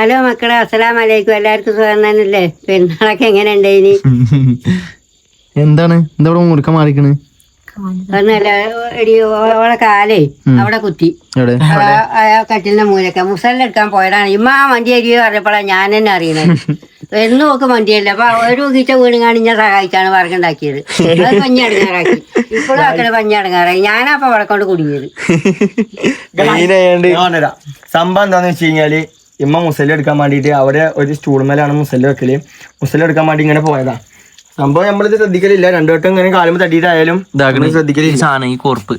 Hello മക്കളെ അസ്സലാം വലൈക്കും എല്ലാവർക്കും സുഖം തന്നെയല്ലേ? പെരുന്നാളൊക്കെ എങ്ങനെയുണ്ട് ഇനി? എന്താണ്? എന്താ മുറുക്ക മുറുക്കം മാറിക്കണ്? ഒന്നല്ല ഓളെ കാലേ അവിടെ കുത്തി. കട്ടിലിന്റെ മൂലക്ക. മൂലൊക്കെ മുസലിനെടുക്കാൻ പോയതാണ്. ഇമ്മ ആ വണ്ടി അരിയോ പറഞ്ഞപ്പോഴാണ് ഞാൻ തന്നെ അറിയണത്. എന്നും നോക്ക് വണ്ടിയല്ല. അപ്പൊ ഒരു ഊഹിച്ച വീണുകാണ് ഞാൻ സഹായിച്ചാണ് വർക്കുണ്ടാക്കിയത് അത് പഞ്ഞി അടങ്ങാറാക്കി. ഇപ്പോഴും ആക്കണ പഞ്ഞി അടങ്ങാറായി. ഞാനപ്പൊ അവിടെ കൊണ്ട് കുടുങ്ങിയത്. സംഭവം എന്താന്ന് വെച്ച് കഴിഞ്ഞാൽ ഇമ്മ മുസല്ല എടുക്കാൻ വേണ്ടിയിട്ട് അവിടെ ഒരു സ്റ്റൂൾമേലാണ് മുസല്ല വെക്കൽ. മുസല്ല എടുക്കാൻ വേണ്ടി ഇങ്ങനെ പോയതാ. സംഭവം നമ്മളിത് ശ്രദ്ധിക്കലില്ല. രണ്ടു വട്ടം ഇങ്ങനെ കാലം തട്ടിയിട്ടായാലും ശ്രദ്ധിക്കലില്ല. സാധനം ഈ കോർപ്പ്.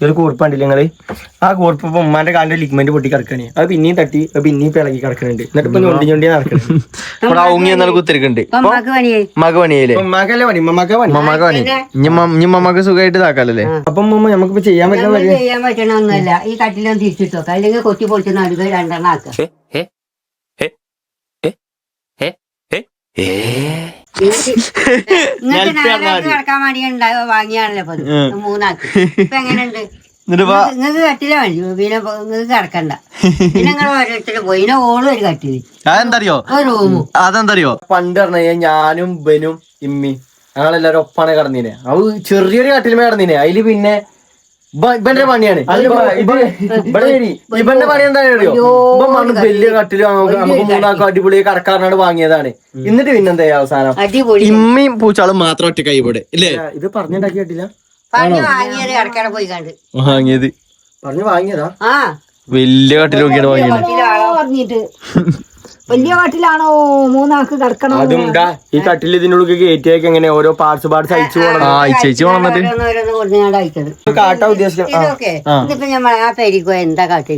ഒരു കൂർപ്പ് കണ്ടില്ല ആ കൂർപ്പ് ഇപ്പൊ ഉമ്മാന്റെ കാലിന്റെ ലിഗ്മെന്റ് പൊട്ടി കിടക്കണേ അത് പിന്നെയും തട്ടി അത് പിന്നെയും പിളകി കിടക്കുന്നുണ്ട് എന്നിട്ട് ഇപ്പൊ ഞൊണ്ടി ഞൊണ്ടി നടക്കണേ കുത്തിരിക്കുന്നുണ്ട് മക പണിയല്ലേ ഉമ്മാക്കല്ലേ പണി ഉമ്മമാക്ക പണി മമ്മക്ക് പണി ഇനി ഇനി മമ്മക്ക് സുഖമായിട്ട് ഇതാക്കാലല്ലേ അപ്പൊ നമുക്ക് നമുക്കിപ്പോ ചെയ്യാൻ പറ്റുന്ന ചെയ്യാൻ ഈ കട്ടിലൊന്നും തിരിച്ചിട്ടോ അല്ലെങ്കിൽ കൊത്തി പൊളിച്ച് നടുക രണ്ടെണ്ണം ആക്കുക കിടക്കാൻ വേണ്ടി വാങ്ങിയാണല്ലോ ഇപ്പൊ എങ്ങനെയുണ്ട്? കട്ടില വേണ്ടി പിന്നെ കിടക്കണ്ട. പിന്നെ നിങ്ങൾ ഓരോരുത്തർ പോയി. പിന്നെ ഓളും ഒരു കട്ടിൽ. അതെന്തറിയോ? പണ്ട് പറഞ്ഞ ഞാനും ബനും ഇമ്മി ഞങ്ങളെല്ലാരും ഒപ്പാണ് കിടന്നീനെ. അത് ചെറിയൊരു കട്ടിലുമേ കിടന്നീനെ. അതിൽ പിന്നെ ഇബന്റെ പണിയാണ്. ഇവന്റെ പണി എന്താ അറിയോ ഇപ്പൊ മണ്ണ് വലിയ കട്ടിൽ നമുക്ക് മൂന്നാൾക്ക് അടിപൊളി കടക്കാരനാണ് വാങ്ങിയതാണ്. എന്നിട്ട് പിന്നെന്താ അവസാനം? അടിപൊളി. ഇമ്മയും പൂച്ചാളും മാത്രം ഒറ്റ കൈ ഇവിടെ ഇല്ലേ? ഇത് പറഞ്ഞുണ്ടാക്കി കേട്ടില്ല? വാങ്ങിയത് പോയി കണ്ട്. വാങ്ങിയത്. പറഞ്ഞു വാങ്ങിയതാ? ആ. വലിയ കട്ടിലൊക്കെയാണ് വാങ്ങിയത്. പറഞ്ഞിട്ട്. വലിയ കാട്ടിലാണോ മൂന്നാൾക്ക് കിടക്കണം അതും ഇതാ ഈ കട്ടിൽ ഇതിനുള്ളിൽ കയറ്റിയൊക്കെ എങ്ങനെ ഓരോ പാർട്സ് പാർട്സ് അയച്ചു പോകണം ആ ചേച്ചി വന്നിട്ട് ഓരോന്നോരോന്ന് കൊടുങ്ങാണ്ട് അയച്ചത് കാട്ടാ ഉദ്ദേശിക്കാം. ആ. ഇതൊക്കെ. ഇതിപ്പോ നമ്മൾ ആ പെരിക്കോ എന്താ കാട്ടി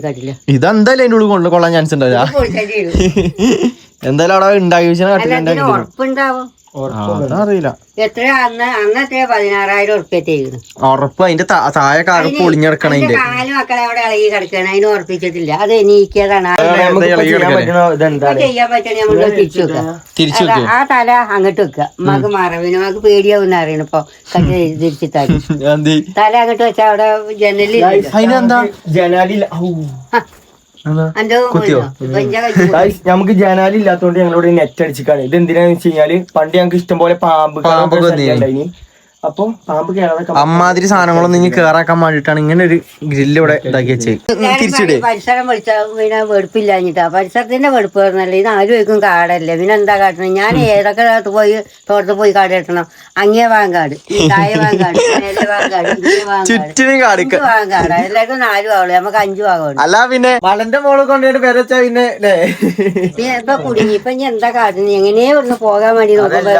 ഇതെന്തായാലും അതിന്റെ ഉള്ളിൽ കൊണ്ട് കൊള്ളാൻ ചാൻസ് ഉണ്ടാവില്ല എന്തായാലും അവിടെ ഉണ്ടാക്കി വെച്ചാൽ കട്ടിൽ ഉണ്ടാക്കി ഉറപ്പുണ്ടാവും? ആ, അതറിയില്ല എത്ര? അന്ന് അന്ന് എത്ര പതിനാറായിരം ഉറുപ്പ്യ ചെയ്യുന്നു ഉറപ്പ് അതിന്റെ താഴെ കാറ് പൊളിഞ്ഞിടക്കണം അതിന്റെ കാൽ മക്കളെ അവിടെ ഇളകി കിടക്കണം അതിന് ഉറപ്പിച്ചിട്ടില്ല. അത് എണീക്കിയതാണ്. അത് ചെയ്യാൻ പറ്റണേ നമ്മൾ തിരിച്ചു വെക്കുക. ആ തല അങ്ങോട്ട് വെക്കുക. നമുക്ക് മറവിന് നമുക്ക് പേടിയാവുന്ന അറിയണം ഇപ്പൊ. കട്ടി തിരിച്ചിട്ടാക്കി തല അങ്ങോട്ട് വെച്ചാ അവിടെ ജനലിൽ ജനാലില്ല കുത്തിയോ? നമുക്ക് ജനാലി ഇല്ലാത്തോണ്ട് ഞങ്ങളോട് നെറ്റ് അടിച്ചിക്കാണ്. ഇത് എന്തിനാന്ന് വെച്ച് കഴിഞ്ഞാൽ പണ്ട് ഞങ്ങൾക്ക് ഇഷ്ടം പോലെ പാമ്പ് പാമ്പൊക്കെ. അപ്പൊ പാമ്പ് കേരള അമ്മാതിരി സാധനങ്ങളൊന്നും ഇനി കേറാക്കാൻ വേണ്ടിട്ടാണ് ഇങ്ങനെ ഒരു ഗ്രില്ല് ഇവിടെ ഇതാക്കി വെച്ചേ തിരിച്ചിട്. പരിസരം വെളിച്ച പിന്നെ വെടുപ്പില്ലാഞ്ഞിട്ടാ. പരിസരത്തിന്റെ വെടുപ്പ് പറഞ്ഞല്ലേ? ഇത് ആരും വയ്ക്കും കാടല്ലേ? പിന്നെ എന്താ കാട്ടണം? ഞാൻ ഏതൊക്കെ അകത്ത് പോയി തോട്ടത്ത് പോയി കാട് കെട്ടണം? അങ്ങേ വാങ്കാട് ഈ താഴെ വാങ്കാട് മേലെ വാങ്കാട് ഇങ്ങേ വാങ്കാട് ചുറ്റിനും കാടിക്ക അഞ്ച് വാങ്കാട് എല്ലാവർക്കും നാല് ഭാഗം നമുക്ക് അഞ്ചു ആകുള്ളൂ അല്ല പിന്നെ മലന്റെ മോൾ കൊണ്ടുപോയിട്ട് പെരച്ചാ പിന്നെ ല്ലേ? പിന്നെ ഇപ്പൊ കുടുങ്ങി. ഇപ്പൊ ഇനി എന്താ കാട്ടുന്നത് എങ്ങനെയാ ഒന്ന് പോകാൻ വേണ്ടി നോക്കുമ്പോ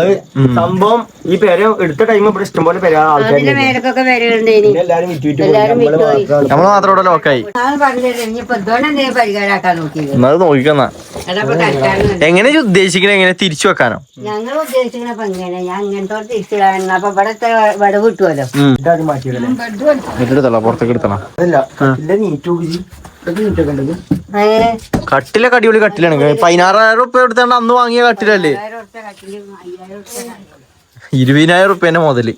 അത് സംഭവം ഈ പെര എടുത്ത ടൈം ഇവിടെ ഇഷ്ടം പോലെ പെര അതിന്റെ ആൾക്കാരുണ്ട് മേലക്കൊക്കെ വരണ്ടേനി പിന്നെ എല്ലാരും വിറ്റ് വിറ്റ് പോയി. എല്ലാരും നമ്മൾ. മാത്രമാണ്. മാത്രം ഇവിടെ ലോക്കായി. ഞാൻ പറഞ്ഞില്ല ഇനിയിപ്പോ ഇതുകൊണ്ട് എന്തെങ്കിലും പരിഹാരമാക്കാൻ നോക്കിയത്. എന്നത് നോക്കിക്കന്നാ. അതപ്പോ തൽക്കാലം എങ്ങനെ ഉദ്ദേശിക്കണേ? എങ്ങനെ തിരിച്ചു വെക്കാനോ? ഞങ്ങൾ ഉദ്ദേശിക്കണപ്പോ ഇങ്ങനെ. ഞാൻ ഇങ്ങനത്തെ തിരിച്ചിടാൻ അപ്പൊ ഇവിടെ വിടവ് കിട്ടുമല്ലോ ഇതാദ്യം മാറ്റിയതല്ലേ? എടുത്തല്ല പുറത്തേക്ക് എടുത്തണം? അതല്ല കട്ടിലെ നീറ്റ് നോക്കി ഇത് നീറ്റൊക്കെ ഉണ്ടത് ഏഹ് കട്ടിലൊക്കെ അടിപൊളി കട്ടിലാണ്. പതിനാറായിരം റുപ്യ എടുത്തോണ്ട് അന്ന് വാങ്ങിയ കട്ടിലല്ലേ? ഉറുപ്പ്യ കട്ടിൽ, അയ്യായിരം ഉറുപ്പ്യ. ഇരുപതിനായിരം റുപ്യന്റെ മുതൽ.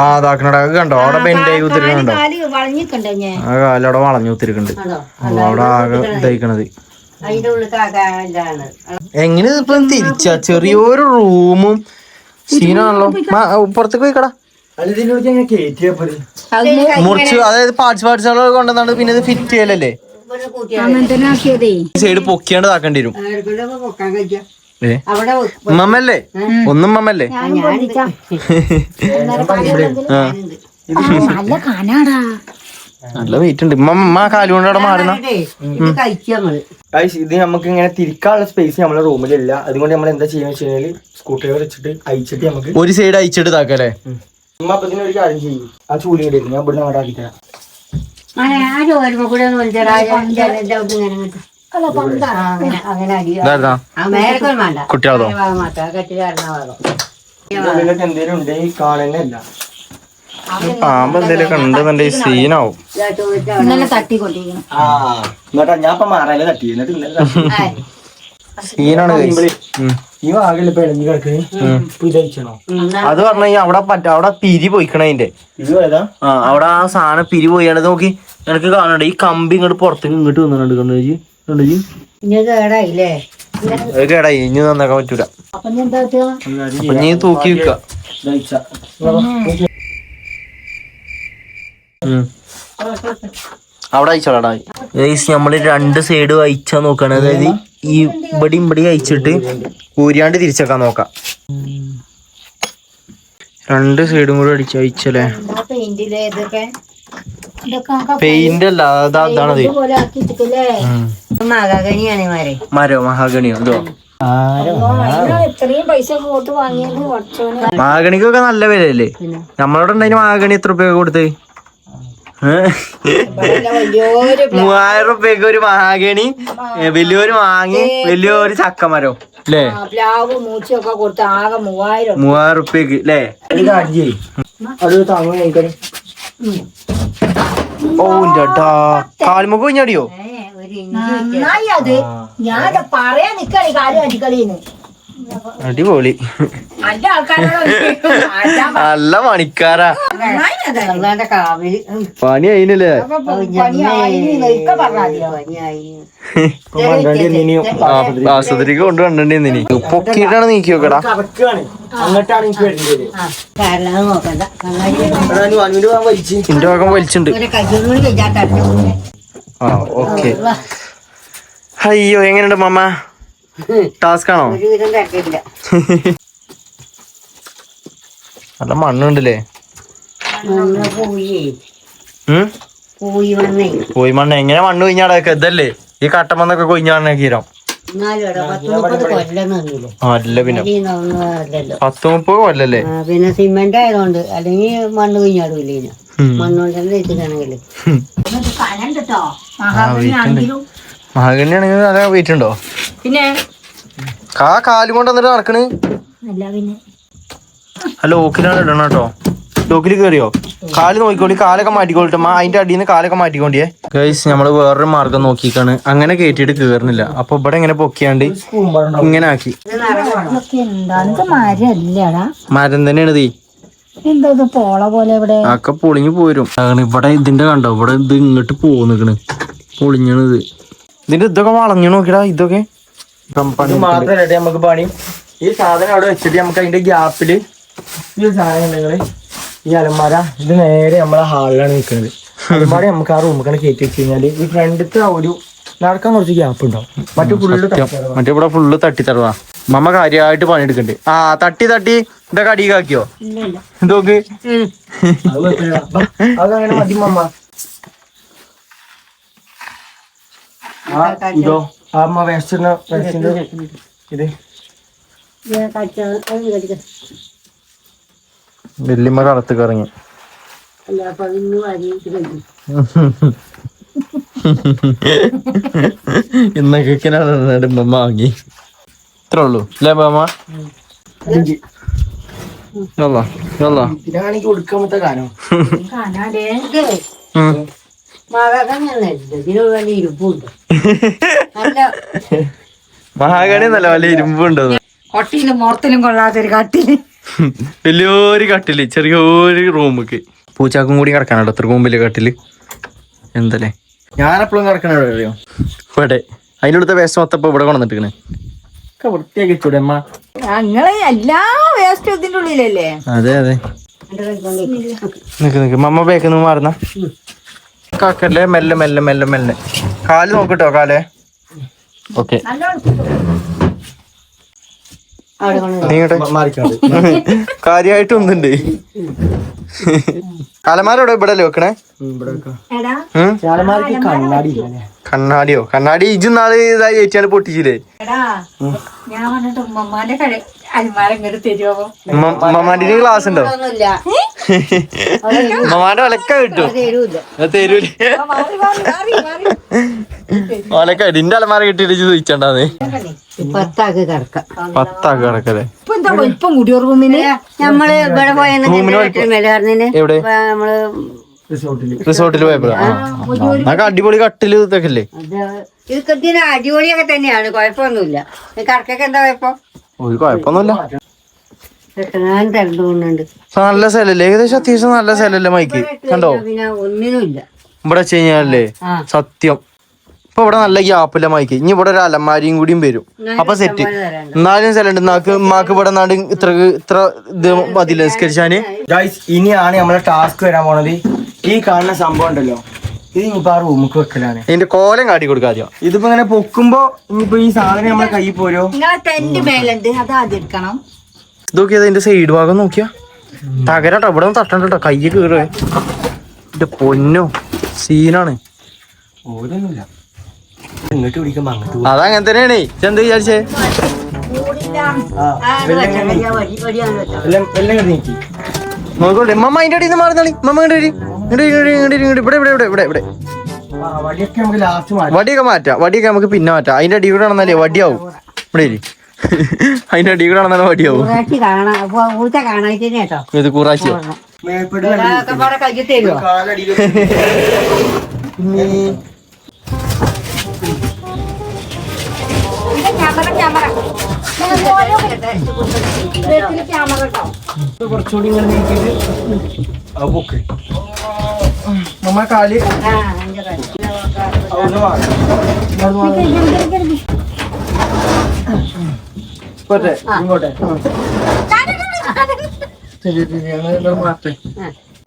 ആ അതാക്കണട കണ്ടോ? അവിടെ ബെൻഡായി ഉത്തിരിക്കണ്ടോ ആ കാലവിടെ വളഞ്ഞു കുത്തിരിക്കുന്നുണ്ട് കണ്ടോ? ഓ, അവിടെ ആകെ ഇതായിക്കണത്. എങ്ങനെ ഇപ്പൊ തിരിച്ചാ? ചെറിയൊരു റൂമും സീനാണല്ലോ. പുറത്തേക്ക് പോയിക്കടാ? മുറിച്ച് അതായത് പാർട്സ് പാർട്സ് കൊണ്ടുവന്നാണ് പിന്നെ ഇത് ഫിറ്റ് ചെയ്യലല്ലേ? സൈഡ് പൊക്കിയാണ്ട് ആക്കേണ്ടി വരും. മമ്മല്ലേ ഒന്നും മമ്മല്ലേ ആ, ആ നല്ല കനാടാ നല്ല വെയിറ്റ് ഉണ്ട് മമ്മ കാലുകൊണ്ട് അവിടെ മാറുന്ന ഇതേ, നമ്മൾ നമുക്ക് ഇങ്ങനെ തിരിക്കാനുള്ള സ്പേസ് നമ്മുടെ റൂമിലില്ല അതുകൊണ്ട് നമ്മൾ എന്താ ചെയ്യുന്ന വെച്ച് കഴിഞ്ഞാൽ സ്കൂട്ടർ വെച്ചിട്ട് അയച്ചിട്ട് നമുക്ക് ഒരു സൈഡ് അയച്ചിട്ട് താക്കല്ലേ ഉമ്മ അപ്പൊ ഒരു കാര്യം ചെയ്യും ആ ചൂടി ഇടരുത് ഞാൻ ഇവിടെ അങ്ങോട്ട് ആക്കിത്തരാം ആരും വരുമ്പോ കൂടെ ഒന്ന് വിളിച്ചാൽ ജനലിന്റെ അവിടെ ഇങ്ങനെ അങ്ങോട്ട്. അങ്ങനെ അങ്ങനെ അടി ആ മേലക്കൊന്നും വേണ്ട കുട്ടികളതോ? ആ ഭാഗം മാത്രം. ആ കെട്ടി കയറുന്ന എന്തെങ്കിലും ഉണ്ടെന്നുണ്ടെങ്കിൽ സീനാവും. എന്നിട്ടാ ഞാൻ ഇപ്പൊ തട്ടി. എന്നിട്ട്. സീനാണ്. ഈ അത് പറഞ്ഞു കഴിഞ്ഞാൽ അവിടെ പറ്റ അവിടെ പിരി പോയിക്കണ അതിന്റെ. ഇത് ഏതാ? ആ അവിടെ ആ സാധനം പിരി പോയാണ് നോക്കി എനിക്ക് കാണണ്ട? ഈ കമ്പി ഇങ്ങോട്ട് പുറത്തേക്ക് ഇങ്ങോട്ട് വന്നിട്ടുണ്ട് കണ്ടു കേടായില്ലേ? അത് കേടായി ഇനി നന്നാക്കാൻ പറ്റൂല. ഇനി തൂക്കി വെക്ക. അവിടെ അയച്ചോടാ നമ്മൾ രണ്ട് സൈഡ് അയച്ചാ നോക്കാണ്. അതായത് ഈ ഇവിടെ ഇവിടെ അയച്ചിട്ട് ഊരിയാണ്ട് തിരിച്ചേക്കാൻ നോക്ക. രണ്ട് സൈഡും കൂടെ അടിച്ച് അയച്ചല്ലേ? പെയിന്റ് അല്ല അതാ അതാണത് മാരെ മഹാഗണിയോ? കുറച്ചോന് മഹാഗണിക്കൊക്കെ നല്ല വിലയല്ലേ? നമ്മളോട് ഉണ്ടായി മഹാഗണി എത്ര ഉപയോഗം കൊടുത്ത്? മൂവായിരം റുപ്യക്ക് ഒരു മഹാഗണി വലിയൊരു മാങ്ങി വലിയൊരു ചക്കമരം അല്ലേ കൊടുത്ത് ആകെ മൂവായിരം മൂവായിരം റുപ്യക്ക് അല്ലേ ഓ കാൽമുക്ക് കുഞ്ഞടിയോ? നന്നായി അത്. ഞാൻ പറയാൻ നിക്കണി കാര്യം അടിക്കളിന്ന്. അടിപൊളി. നല്ല മണിക്കാരാ. പണിക്കാരാ പണി അയിനല്ലേ ആസ്പത്രിക്ക് കൊണ്ട് കണ്ടിനി പൊക്കിട്ടാണ് നീക്കി നോക്കടാ എന്റെ ഭാഗം വലിച്ചിട്ടുണ്ട് ആ ഓക്കെ. അയ്യോ എങ്ങനെയുണ്ട് മമ്മ ടാസ്ക് ആണോ നല്ല മണ്ണുണ്ടല്ലേ? പോയി മണ്ണ്. എങ്ങനെ മണ്ണ് കൊയിഞ്ഞാടൊക്കെ ഇതല്ലേ? ഈ കട്ടമണ്ണൊക്കെ കൊഞ്ഞാടണീരം കീരം അല്ല പിന്നെ. പത്ത് മുപ്പത് കൊല്ലല്ലേ? പിന്നെ സിമെന്റ് ആയതുകൊണ്ട് അല്ലെങ്കിൽ മണ്ണ് കുഞ്ഞാടൂല്ലേ. മണ്ണുകൊണ്ട് തന്നെ വെച്ചിട്ടാണെങ്കിൽ കേട്ടോ? മഹാഗണി ആണെങ്കിൽ നല്ല വെയിറ്റ് ഉണ്ടോ പിന്നെ? ആ കാലും കൊണ്ട് വന്നിട്ട് നടക്കണ്? അല്ല ഓക്കിലാണ് ഇടണം കേട്ടോ. ലോക്കിൽ കയറിയോ കാൽ നോക്കിക്കോളി കാലൊക്കെ മാറ്റിക്കോളിട്ട് അതിന്റെ അടിയിൽ നിന്ന് കാലൊക്കെ മാറ്റിക്കോണ്ടിയേ. ഗൈസ് നമ്മൾ വേറൊരു മാർഗം നോക്കിക്കാണ്. അങ്ങനെ കയറ്റിയിട്ട് കേറുന്നില്ല. അപ്പൊ ഇവിടെ ഇങ്ങനെ പൊക്കിയാണ്ട് ഇങ്ങനെ ആക്കി. മരം തന്നെയാണ് തീ എന്താ ഇത് പോള പോലെ ഇവിടെ? ഒക്കെ പൊളിഞ്ഞു പോരും. ഇവിടെ ഇതിന്റെ കണ്ടോ? ഇവിടെ ഇത് ഇങ്ങോട്ട് പോന്നിക്കണ്. പൊളിഞ്ഞണത് ഇതിന്റെ ഇതൊക്കെ വളഞ്ഞു നോക്കിടാ ഇതൊക്കെ. ഇത് മാത്രമല്ല നമുക്ക് പണി. ഈ സാധനം അവിടെ വെച്ചിട്ട് നമുക്ക് അതിന്റെ ഗ്യാപ്പിൽ ഈ സാധനം ഉണ്ടെങ്കിൽ ഈ അലമാര ഇത് നേരെ നമ്മളെ ഹാളിലാണ് നിൽക്കുന്നത് അലമാര നമുക്ക് ആ റൂമിൽ കയറ്റി വെച്ച് കഴിഞ്ഞാൽ ഈ ഫ്രണ്ടിലത്തെ ആ ഒരു നടക്കാൻ കുറച്ച് ഗ്യാപ്പ് ഉണ്ടാവും. മറ്റേ ഫുള്ള് മറ്റേ ഇവിടെ ഫുള്ള് തട്ടി തരുവാ. മമ്മ കാര്യമായിട്ട് പണിയെടുക്കണ്ട്. ആ തട്ടി തട്ടി. ഇതൊക്കെ അടിയിലാക്കിയോ? നോക്ക്. ഇതോ. അമ്മ ഇത് വെല്ലിമ്മ കളത്ത് കറങ്ങി ഇന്നൊക്കെ വാങ്ങി. ഇത്രേ ഉള്ളൂ. അല്ലേ മാമ? യല്ലാ, യല്ലാ. ഇതിനാണെങ്കിൽ കൊടുക്കാമത്തെ കാലം കാണാലേ ഉം. മകനല്ല ഇതിന് വലിയ ഇരുപ്പുണ്ട് നല്ല മഹാഗണി നല്ല വലിയ ഇരുമ്പുണ്ട് കൊട്ടിയിലും മുറത്തിലും കൊള്ളാത്തൊരു കട്ടിൽ. വലിയൊരു കട്ടിൽ ചെറിയൊരു റൂമിക്ക്. പൂച്ചാക്കും കൂടി കിടക്കാനുണ്ടോ? അത്ര കൂമ്പിൽ കട്ടിൽ. എന്തല്ലേ? ഞാനെപ്പോഴും കിടക്കണോ അറിയോ? ഇവിടെ. അതിന്റെ വേസ്റ്റ് മൊത്തം ഇപ്പൊ ഇവിടെ കൊണ്ടുവന്നിട്ടിക്കണേ ഒക്കെ വൃത്തിയാക്കി വെച്ചൂടെ അമ്മ? ഞങ്ങൾ എല്ലാ വേസ്റ്റും ഇതിന്റെ ഉള്ളിലല്ലേ? അതെ അതെ. നിക്ക് നിക്ക്. മമ്മ ബേക്കിന്ന് മാറുന്ന. കാക്കല്ലേ മെല്ലെ മെല്ലെ മെല്ലെ മെല്ലെ. കാൽ നോക്കട്ടോ കാലേ. ഓക്കെ. അവിടെ അലമാരോടെ ഇവിടെ അല്ലേ വെക്കണേ ഇവിടെ വെക്കാം. എടാ. ഉം? കണ്ണാടി ഇല്ലല്ലേ കണ്ണാടിയോ? കണ്ണാടി ഇജും നാളെ ഇതായി ഏറ്റാണ് പൊട്ടിച്ചില്ലേ? എടാ ഞാൻ വന്നിട്ട് ഉമ്മമാന്റെ ക്ലാസ് ഉണ്ടോ ഉമ്മമാന്റെ മമ്മാന്റെ ഒലക്ക കിട്ടും. തരൂല. ഒലക്ക നിന്റെ അലമാര കിട്ടിയിട്ട് ചോദിച്ചണ്ടാന്ന്. പത്താക്ക് കിടക്കാം. പത്താക്ക് കിടക്കല്ലേ? ഇപ്പൊ എന്താ വലിപ്പം കൂടിയോ റൂമിന് നമ്മൾ ഇവിടെ പോയെന്ന് എവിടെ? നമ്മൾ റിസോർട്ടിൽ. റിസോർട്ടിൽ പോയപ്പോഴാണ് അടിപൊളി കട്ടിൽ ഇതൊക്കെ അല്ലേ അത് ഇതൊക്കെ അടിപൊളിയൊക്കെ തന്നെയാണ് കുഴപ്പമൊന്നുമില്ല കറക്കൊക്കെ എന്താ കുഴപ്പം? ഒരു കുഴപ്പമൊന്നുമില്ല നല്ല സ്ഥലല്ലേ? ഏകദേശം അത്യാവശ്യം നല്ല സ്ഥലല്ലേ മൈക്ക്? കണ്ടോ? ഒന്നിനും ഒന്നിനുമില്ല. ഇവിടെ വെച്ച് കഴിഞ്ഞാലേ സത്യം. ഇപ്പൊ ഇവിടെ നല്ല ഗ്യാപ്പില്ല മൈക്ക്. ഇനി ഇവിടെ ഒരു അലമാരിയും കൂടിയും വരും. അപ്പൊ സെറ്റ്. എന്നാലും സ്ഥലമുണ്ട് നാക്ക് മാക്ക് ഇവിടെ നാട് ഇത്ര ഇത്ര ഇത് മതില്ല നിസ്കരിച്ചാന്? ഗൈസ് ഇനിയാണ് നമ്മളെ ടാസ്ക് വരാൻ പോണത്. ഈ കാണുന്ന സംഭവം ഉണ്ടല്ലോ. ഇത് ഇനിയിപ്പോ ആ റൂമിക്ക് വെക്കലാണ്. ഇതിന്റെ കോലം കാട്ടി കൊടുക്കാദ്യം ഇതിപ്പോ ഇങ്ങനെ പൊക്കുമ്പോ ഇനിയിപ്പോ ഈ സാധനം നമ്മളെ കൈ പോരോ? നിങ്ങളെ ടെന്റ് മേലുണ്ട്. അത് ആദ്യം എടുക്കണം. ഇതൊക്കെ ഇതിന്റെ സൈഡ് ഭാഗം നോക്കിയാ? തകരാട്ടോ. ഇവിടെ ഒന്ന് തട്ടണ്ടോ കയ്യ് കീറേ. എന്റെ പൊന്നോ. സീനാണ്. ഓരോന്നുമില്ല. ഇങ്ങോട്ട് പിടിക്കുമ്പോ അങ്ങോട്ട് അതങ്ങനെ തന്നെയാണ് ചെന്ത് വിചാരിച്ചേ നോക്കോട്ടെ മമ്മ അതിന്റെ അടിയിൽ നിന്ന് മാറുന്നാളി മമ്മ ഇങ്ങോട്ട്. ഇങ്ങോട്ട് ഇങ്ങോട്ട് ഇങ്ങോട്ട് ഇവിടെ ഇവിടെ ഇവിടെ ഇവിടെ ഇവിടെ. വടിയൊക്കെ മാറ്റാം. വടിയൊക്കെ മാറ്റാം. വടിയൊക്കെ നമുക്ക് പിന്നെ മാറ്റാം. അതിന്റെ അടി കൂടെ നടന്നാലേ വടിയാവും. ഇവിടെ. അതിന്റെ അടി കൂടെ നടന്നാലും വടിയാവും. ഇത് കൂറാഴ്ച മേൽപ്പെട്ട് ക്യാമറ ക്യാമറ ക്യാമറ കേട്ടോ കുറച്ചുകൂടി ഇങ്ങനെ നീക്കിയിട്ട് ആ പൊക്ക്. നമ്മ കാൽ ആ അതിന്റെ കാര്യം. അവിടുന്ന് വാങ്ങാം. പോട്ടെ ഇങ്ങോട്ടെ.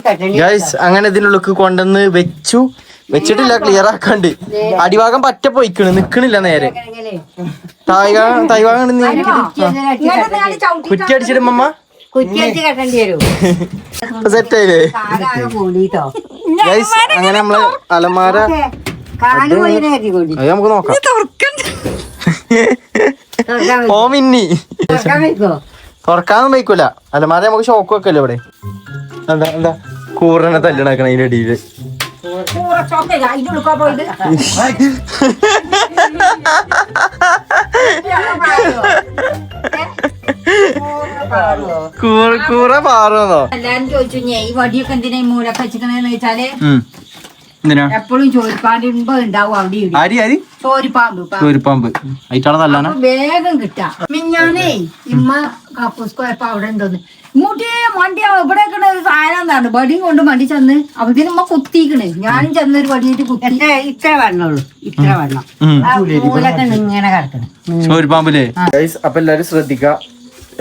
കെട്ടണി ഗൈസ് അങ്ങനെ ഇതിനുള്ളിൽ കൊണ്ടുവന്ന് വെച്ചു. വെച്ചിട്ടില്ല ക്ലിയർ ആക്കാണ്ട്. അടിഭാഗം പറ്റ പോയിക്കണ് നിക്കണില്ല നേരെ. തായ്ഭാഗം കുറ്റി അടിച്ചിട്ട് മമ്മ സെറ്റായില്ലേ അങ്ങനെ നമ്മൾ അലമാര അത് നമുക്ക് നോക്കാം. ഓ മിന്നി. തുറക്കാനൊന്നും വയ്ക്കൂല. അലമാര നമുക്ക് ഷോക്ക് വെക്കല്ലോ ഇവിടെ? എന്താ എന്താ? കൂറിനെ തല്ലണക്കണ അതിന്റെ അടിയിൽ കൂറ കൂറ പാറുന്നോ എല്ലാരും ചോദിച്ചു "ഞേ, ഈ വടിയൊക്കെ എന്തിനാ ഈ മൂലൊക്കെ വെച്ചിക്കണെന്ന് വെച്ചാൽ എപ്പോഴും ചോരിപ്പാമ്പ് ഉണ്ടാവും അവിടെ ഇവിടെ. അരി അരി ചോരിപ്പാമ്പ് പാമ്പ്. ചൂരിപ്പാമ്പ് അയിട്ടാണ് വേഗം കിട്ടാം. മിഞ്ഞാനേ ഇമ്മ കപ്പൂസ് പോയപ്പോ അവിടെ എന്തോന്ന് മുട്ടിയെ വണ്ടി ഇവിടെ ഒരു സാധനം എന്താണ് വടിയും കൊണ്ട് വണ്ടി ചെന്ന് അപ്പത്തിന് നമ്മ കുത്തിക്കണ് ഞാനും ചെന്ന് ഒരു വടിയായിട്ട് കുത്തി. എന്റെ ഇത്ര വെണ്ണുള്ളൂ ഇത്ര വെണ്ണം. മൂലൊക്കെ ഇങ്ങനെ കിടക്കണം ചൂരിപ്പാമ്പില്ലേ അപ്പൊ എല്ലാരും ശ്രദ്ധിക്ക.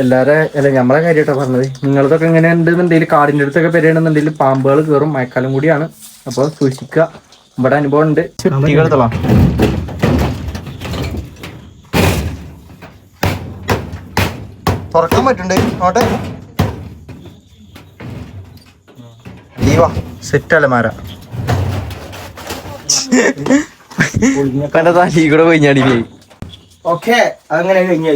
എല്ലാരെ അല്ല നമ്മളെ കാര്യമായിട്ടാ പറഞ്ഞത്. നിങ്ങളതൊക്കെ എങ്ങനെ ഉണ്ടെന്നുണ്ടെങ്കിൽ കാടിന്റെ അടുത്തൊക്കെ പെരുകയാണെന്നുണ്ടെങ്കിൽ പാമ്പുകൾ കയറും മഴക്കാലം കൂടിയാണ്. അപ്പൊ സൂക്ഷിക്കുക ഇവിടെ അനുഭവം ഉണ്ട്. തുറക്കാൻ പറ്റുണ്ട് നോട്ടെ. ലീവാ സെറ്റ് അലമാര തലി കൂടെ കൊഞ്ഞാടിയില്ലേ? ഓക്കെ അങ്ങനെ കഴിഞ്ഞ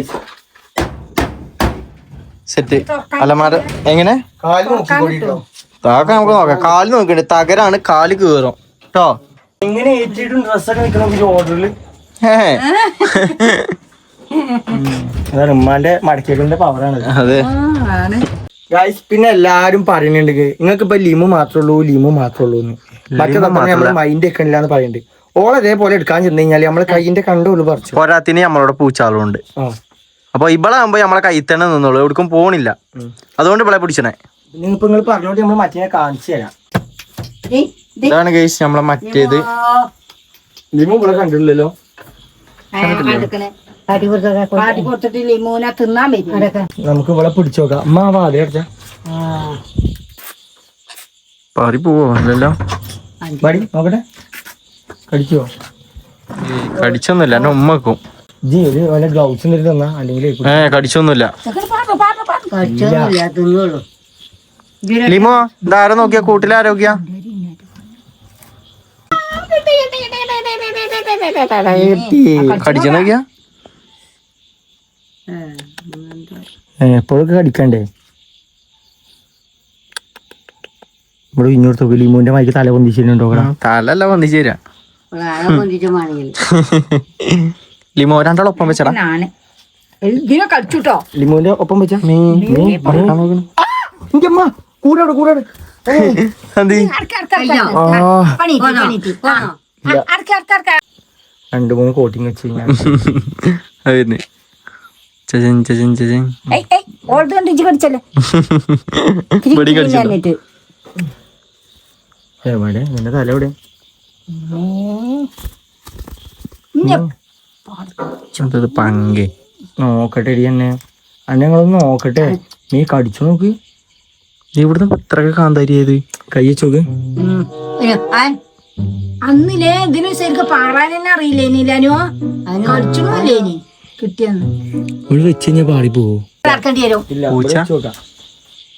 സെറ്റ് അലമാര എങ്ങനെ? കാൽ താക്ക നമുക്ക് നോക്കാം. കാൽ നോക്കണ്ടേ തകരാണ് കാൽ കീറും. കേട്ടോ എങ്ങനെ ഏറ്റിട്ടും ഡ്രസ്സൊക്കെ നിൽക്കണം ഓർഡറിൽ അതാണ് ഉമ്മാന്റെ മടക്കേക്കിന്റെ പവറാണ് അതെ. ഗായ്സ് പിന്നെ എല്ലാരും പറയുന്നുണ്ട് നിങ്ങൾക്ക് ഇപ്പൊ ലിമു മാത്രമേ ഉള്ളൂ ലിമു മാത്രമേ ഉള്ളൂ എന്ന്. മറ്റേ നമ്മൾ മൈൻഡ് വെക്കണില്ല എന്ന് പറയുന്നുണ്ട്. ഓൾ അതേപോലെ എടുക്കാൻ ചെന്ന് കഴിഞ്ഞാൽ നമ്മൾ കൈയിന്റെ കണ്ടുള്ളൂ പറിച്ചു. പോരാത്തിന് നമ്മളോട് പൂച്ചാളുണ്ട്. ഉണ്ട് അപ്പൊ ഇവളാകുമ്പോ നമ്മളെ കൈ തന്നെ നിന്നോളൂ. എവിടേക്കും പോണില്ല. അതുകൊണ്ട് ഇവളെ പിടിച്ചണേ. നിങ്ങൾ പറഞ്ഞോണ്ട് നമ്മൾ മറ്റേ കാണിച്ചു തരാം. ഇതാണ് ഗൈസ് നമ്മളെ മറ്റേത്. ലിമു. ഇവിടെ കണ്ടില്ലല്ലോ കാട്ടി കൊടുത്തിട്ട് ലിമൂന തിന്നാൻ പറ്റും നമുക്ക് ഇവിടെ പിടിച്ചു നോക്കാം. അമ്മ വാതി അടച്ച. പാറി പോവോ അല്ലല്ലോ? മടി നോക്കട്ടെ. കടിച്ചോ? കടിച്ചൊന്നുമില്ല എന്നെ ഉമ്മക്കും ജി ഒരു വല്ല ഗ്ലൗസ് എന്തെങ്കിലും തന്നാ അല്ലെങ്കിൽ ഏ കടിച്ചൊന്നുമില്ല. തിന്നുള്ളൂ. ലിമോ ഇതാരാ നോക്കിയ? കൂട്ടിലാരോഗ്യ കടിച്ചു നോക്കിയാ? എപ്പോഴൊക്കെ കടിക്കണ്ടേ? ഇവിടെ ഇഞ്ഞോട്ട് ലിമോന്റെ മൈക്ക് തല പൊന്തിച്ചിട്ടുണ്ടോ ഇവിടെ? തലല്ല പൊന്തിച്ചു തരാ ഒപ്പം വെച്ചാ ലിമോ രണ്ടാളൊപ്പം വെച്ചടാ. ഞാൻ. ഇതിനെ കളിച്ചുട്ടോ. ലിമുവിന്റെ ഒപ്പം വെച്ചാ? കൂടെ കൂടെ രണ്ടു മൂന്ന് കോട്ടിങ് വെച്ച് കഴിഞ്ഞാൽ നോക്കട്ടെ എന്നെ. അന്നങ്ങളൊന്ന് നോക്കട്ടെ. നീ കടിച്ചു നോക്ക്. നീ ഇവിടുന്ന് പത്രൊക്കെ കാന്താരിയത് കയ്യച്ചോക്ക് അന്നില്ലേ? ഇതിനു ശരിക്കും പാറാൻ തന്നെ അറിയില്ലേ നീലാനോ? അതിന് കടിച്ചൊന്നുമില്ലേ കിട്ടിയെന്ന്. ഇവിടെ വെച്ച് കഴിഞ്ഞാൽ പാടി പോവോ വരും. ഇല്ല പൂച്ച? ഇവിടെ വെച്ച് നോക്കാം.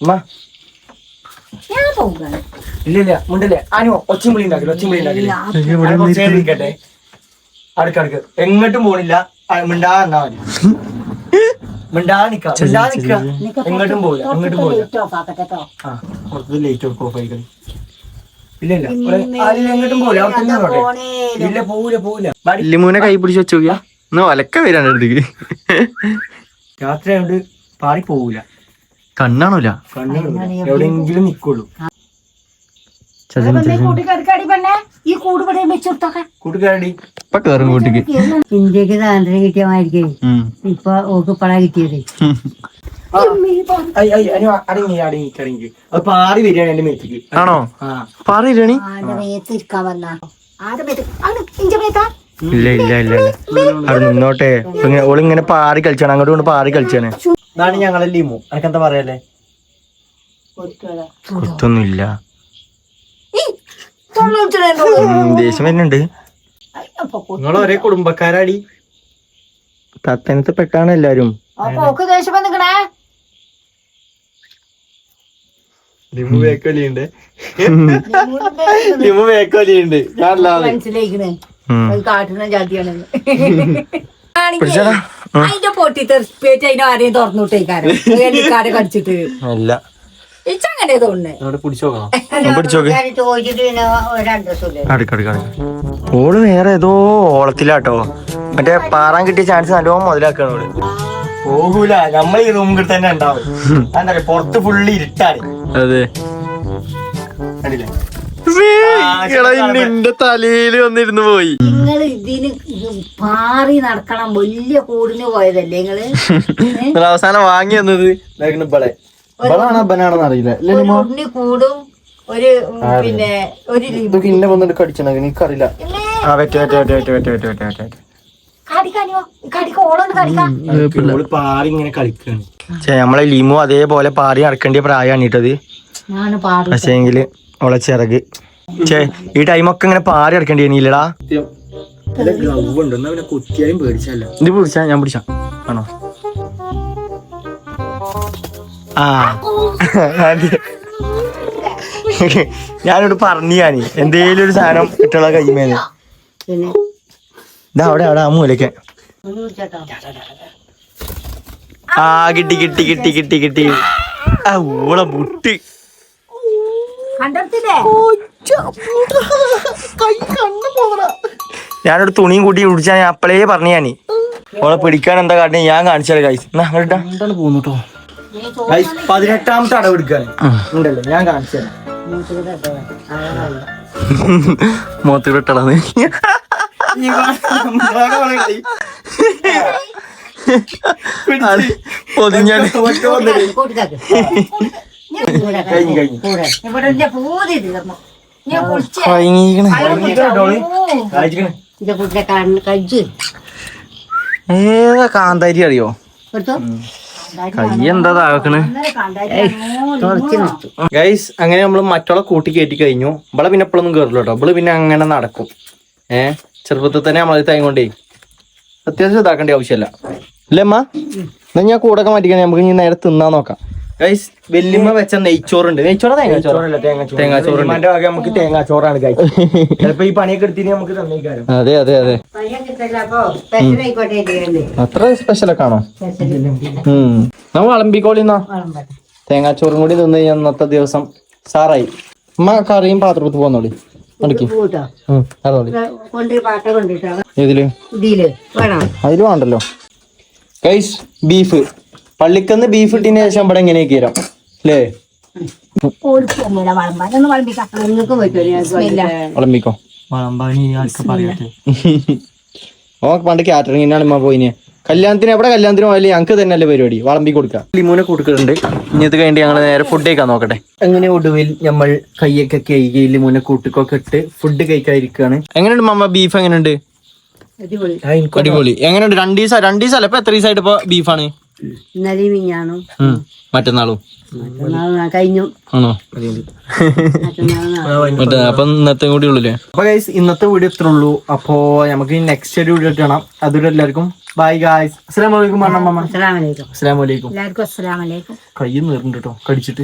അമ്മ ഞാൻ പോകാണ് ഇല്ല ഇല്ല മുണ്ടല്ലേ? അനു ഒച്ചും വിളി ഉണ്ടാക്കില്ല ഒച്ചും വിളി ഉണ്ടാക്കില്ല? അടുക്കടുക്ക് എങ്ങോട്ടും പോണില്ല. ആ, മിണ്ടാ എന്നാ മതി. മിണ്ടാ നിക്ക മിണ്ടാ നിക്ക. എങ്ങോട്ടും പോവില്ല എങ്ങോട്ടും പോവില്ല. ആ കുറച്ച് ലേറ്റ് ഓഫ് ആയിക്കളി ഇല്ല ഇല്ല. ആരും എങ്ങോട്ടും പോവില്ല. അവിടെ തന്നെ നിന്നോട്ടെ. ഇല്ല പോവില്ല പോവില്ല. ബാടി. ലിമുവിനെ കൈ പിടിച്ച് വെച്ച് നോക്കിയാ? എന്നാ പാറി പോകൂല കണ്ണാണൂല. എവിടെയെങ്കിലും ഈ കൂട് ഇന്ത്യയ്ക്ക് സ്വാതന്ത്ര്യം കിട്ടിയമായിരിക്കേ ഇപ്പൊ ഓക്ക് കിട്ടിയത്. ആണോ? പാറി ഇരിക്കാൻ വന്നാ? ഇല്ല ഇല്ല ഇല്ല ഇല്ല. അവിടെ നിന്നോട്ടെ ഇങ്ങനെ- ഓളിങ്ങനെ പാറി കളിച്ചാണ്. അങ്ങോട്ട് കൊണ്ട് പാറി കളിച്ചാണ്. ഇതാണ് ഞങ്ങളെ ലിമു. അനക്കെന്താ പറയല്ലേ? കുത്തൊന്നുമില്ല? ദേഷ്യം വരുന്നുണ്ട്. നിങ്ങൾ ഒരേ കുടുംബക്കാരാടി. തത്തനത്ത് പെട്ടാണ് എല്ലാരും. ലിമു വേക്കോലിയുണ്ട് ലിമു വേക്കോലിയുണ്ട് ഞാൻ മനസ്സിലായിക്കണേ. അത് കാട്ടുന്ന ജാതിയാണെന്ന്. പിടിച്ചടാ. അതിന്റെ പൊട്ടി തെറിപ്പേറ്റ് അതിനെ ആരെയും തുറന്നു വിട്ടേക്കാരം എനിക്കാരെ കടിച്ചിട്ട്. അല്ല. ഇച്ചങ്ങനെ തോന്നുന്നേ. ഓൾ വേറെ ഏതോ ഓളത്തിലാട്ടോ. മറ്റേ പാറാൻ കിട്ടിയ ചാൻസ് നല്ലോണം മുതലാക്കാണ് ഓൾ. പോകൂല. നമ്മൾ ഈ റൂമിൽ തന്നെ ഉണ്ടാവും. എന്താ പറയാ പുറത്ത് ഫുള്ള് ഇരുട്ടാണ്. അതെ. നിന്റെ തലയിൽ വന്നിരുന്നു പോയി. നിങ്ങൾ ഇതിന് പാറി നടക്കണം. വലിയ കൂടിന് പോയതല്ലേ നിങ്ങൾ? നിങ്ങൾ അവസാനം വാങ്ങി വന്നത് ഇബളെ ഇബളാണോ അറിയില്ല? ഉണ്ണി കൂടും ഒരു പിന്നെ ഒരു ഇതൊക്കെ ഇന്നെ വന്നിട്ട് കടിച്ചണ? എനിക്കറിയില്ല. ആ വെറ്റ് വെറ്റ് വെറ്റ് വെറ്റ് വെറ്റ് വെറ്റ് നമ്മളെ ലിമു അതേപോലെ പാറി നടക്കേണ്ട ഇട്ടത് ഞാൻ പാടും പക്ഷേങ്കിൽ ഓളെ ചിറക്. ചേ ഈ ടൈമൊക്കെ ഇങ്ങനെ പാറി അടക്കേണ്ടി ഇനിയില്ലടാ ഇത് പിടിച്ചാ ഞാൻ പിടിച്ചാ. ആണോ? ആ. ഞാനിവിടെ പറഞ്ഞു ഞാൻ എന്തേലും ഒരു സാധനം ഇട്ടുള്ള കൈമേന്ന് ഇതാ അവിടെ അവിടെ ആ മൂലക്ക്. ആ കിട്ടി കിട്ടി കിട്ടി കിട്ടി കിട്ടി. ആ ഊള മുട്ട്. ഞാനൊരു തുണിയും കൂട്ടി പിടിച്ചാ ഞാൻ അപ്പളേ പറഞ്ഞു ഞാൻ. ഓളെ പിടിക്കാൻ എന്താ കാട്ടി ഞാൻ കാണിച്ചാലേ കൈസ് എന്നാ അങ്ങോട്ടാ എന്താണ് പോന്നുട്ടോ പതിനെട്ടാമത്തെ അടവ് എടുക്കാണ്. ഉണ്ടല്ലോ ഞാൻ കാണിച്ചു പൊതിഞ്ഞാണ്. ഇവിടെ പൂതി തീർന്നു. ഞാൻ കുളിച്ചേ ഏതാ കാന്താരി അറിയോ? കയ്യെന്താ താക്കണ് ഗൈസ് അങ്ങനെ നമ്മൾ മറ്റുള്ള കൂട്ടി കയറ്റി കഴിഞ്ഞു. ഇവിടെ പിന്നെ എപ്പോഴൊന്നും കയറില്ല കേട്ടോ ഇവൾ പിന്നെ അങ്ങനെ നടക്കും. ഏ? ചെറുപ്പത്തിൽ തന്നെ നമ്മളെ തൈ കൊണ്ടേ അത്യാവശ്യം ഇതാക്കേണ്ട ആവശ്യമില്ല അല്ലേ അമ്മ? എന്നാ ഞാൻ കൂടൊക്കെ മാറ്റിക്കണേ. നമുക്ക് ഇനി നേരെ തിന്നാൻ നോക്കാം. ഗൈസ് വെല്ലുമ്മ വെച്ച നെയ്ച്ചോറുണ്ട്. നെയ്ച്ചോറ തേങ്ങാച്ചോറ്? തേങ്ങാച്ചോറുണ്ട്. ഉമ്മാന്റെ വക നമുക്ക് തേങ്ങാച്ചോറാണ് കഴിച്ചത് ചിലപ്പോ ഈ പണിയൊക്കെ നമുക്ക് തന്നേക്കാരം. അതെ അതെ അതെ. അത്ര സ്പെഷ്യലൊക്കെ ആണോ? നമ്മ വിളമ്പിക്കോളിന്നാ തേങ്ങാച്ചോറും കൂടി തിന്ന് കഴിഞ്ഞാൽ അന്നത്തെ ദിവസം സാറായി. അമ്മ കറിയും പാത്രത്തിൽ പോന്നോളി. ഇതിൽ ഇതിൽ. വേണം? അതിലും വേണ്ടല്ലോ. ബീഫ് പള്ളിക്കന്ന് ബീഫ് ഇട്ടതിന് ശേഷം ഇവിടെ എങ്ങനെയൊക്കെ തരാം അല്ലേ വളമ്പിക്കാം. ഓ പണ്ട് കാറ്ററിങ്ങിനാണ് ഇമ്മ പോയിന്. കല്യാണത്തിന് എവിടെ കല്യാണത്തിന് പോയാലും ഞങ്ങൾക്ക് തന്നെയല്ലേ പരിപാടി. വളമ്പി കൊടുക്കാം. ലിമൂനെ കൊടുക്കുന്നുണ്ട്. ഇനി അത് കഴിഞ്ഞ് ഞങ്ങൾ നേരെ ഫുഡ് കഴിക്കാൻ നോക്കട്ടെ. അങ്ങനെ ഒടുവിൽ നമ്മൾ കൈയൊക്കെ കഴുകി ലിമോനെ കൂട്ടിക്കൊക്കെ ഇട്ട് ഫുഡ് കഴിക്കാതിരിക്കുകയാണ് എങ്ങനെയുണ്ട് മമ്മ ബീഫ് എങ്ങനെയുണ്ട്? അടിപൊളി. അടിപൊളി. എങ്ങനെയുണ്ട്? രണ്ട് ദിവസം രണ്ട് ദിവസം അല്ല ഇപ്പൊ എത്ര ദിവസമായിട്ട് ഇപ്പൊ ബീഫാണ് ഇന്നലെയും മിഞ്ഞാണും മറ്റന്നാളും. മറ്റന്നാൾ നാ- കഴിഞ്ഞു. ആണോ. മറ്റേ അപ്പൊ ഇന്നത്തെ കൂടി ഉള്ളൂല്ലേ? അപ്പൊ ഗൈസ് ഇന്നത്തെ വീഡിയോ ഇത്ര ഉള്ളൂ. അപ്പോ നമുക്ക് നെക്സ്റ്റ് ഒരു വീഡിയോ കാണാം. അതുവരെ എല്ലാവർക്കും ബൈ ഗായ്സ് അസ്സലാമു അലൈക്കും. പറഞ്ഞ അസ്സലാമലൈക്കും അസ്സലാമു അലൈക്കും. എല്ലാവർക്കും അസ്സലാമലൈക്കും കൈ നീറുണ്ട് കേട്ടോ കടിച്ചിട്ട്.